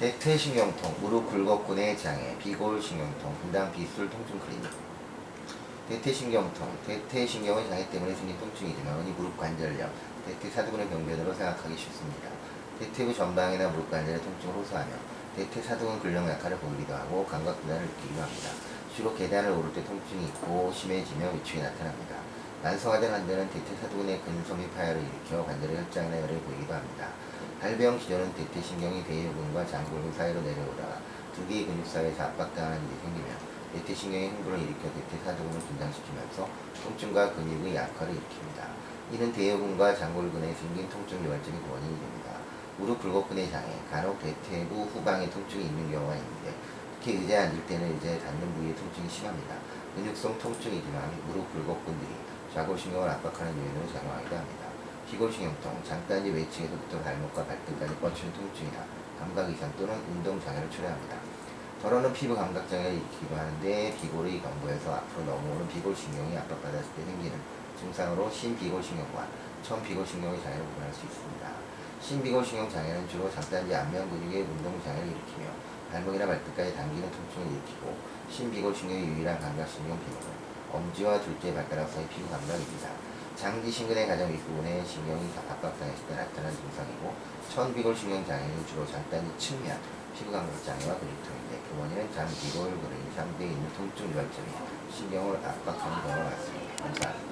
대퇴신경통, 무릎 굴곡근의 장애, 비골신경통, 분당 비술 통증 클리닉. 대퇴신경통, 대퇴신경의 장애 때문에 생긴 통증이지만 흔히 무릎 관절염, 대퇴사두근의 병변으로 생각하기 쉽습니다. 대퇴부 전방이나 무릎 관절의 통증을 호소하며 대퇴사두근 근력 약화를 보이기도 하고 감각 불안을 느끼기도 합니다. 주로 계단을 오를 때 통증이 있고 심해지며 위축이 나타납니다. 만성화된 환자는 대퇴사두근의 근섬유 파열을 일으켜 관절의 혈장이나 열을 보이기도 합니다. 발병 기전은 대퇴신경이 대요근과 장골근 사이로 내려오다가 두 개의 근육 사이에서 압박당하는 일이 생기며 대퇴신경의 흥분을 일으켜 대퇴사두근을 긴장시키면서 통증과 근육의 약화를 일으킵니다. 이는 대요근과 장골근에 생긴 통증 유발점이 원인이 됩니다. 무릎 굴곡근의 장애, 간혹 대퇴부 후방에 통증이 있는 경우가 있는데 특히 의자에 앉을 때는 의자에 닿는 부위에 통증이 심합니다. 근육성 통증이지만 무릎 굴곡근들이 좌골신경을 압박하는 요인으로 작용하기도 합니다. 비골신경통, 장단지 외측에서부터 발목과 발등까지 뻗치는 통증이나 감각 이상 또는 운동 장애를 초래합니다. 덜어는 피부 감각 장애를 일으키기도 하는데 비골의 경부에서 앞으로 넘어오는 비골신경이 압박받았을 때 생기는 증상으로 신비골신경과 천비골신경의 장애를 구분할 수 있습니다. 신비골신경 장애는 주로 장단지 안면 근육의 운동 장애를 일으키며 발목이나 발끝까지 당기는 통증을 일으키고 신비골신경의 유일한 감각신경 기능은 엄지와 둘째 발가락 사이 피부 감각입니다. 장기 신근의 가장 윗부분에 신경이 압박당했을 때 나타나는 증상이고 천비골 신경 장애는 주로 장단지 측면 피부 감각 장애와 근육통인데 그 원인은 장비골 근의 상대에 있는 통증 유발점이 신경을 압박하는 경우가 많습니다. 감사합니다.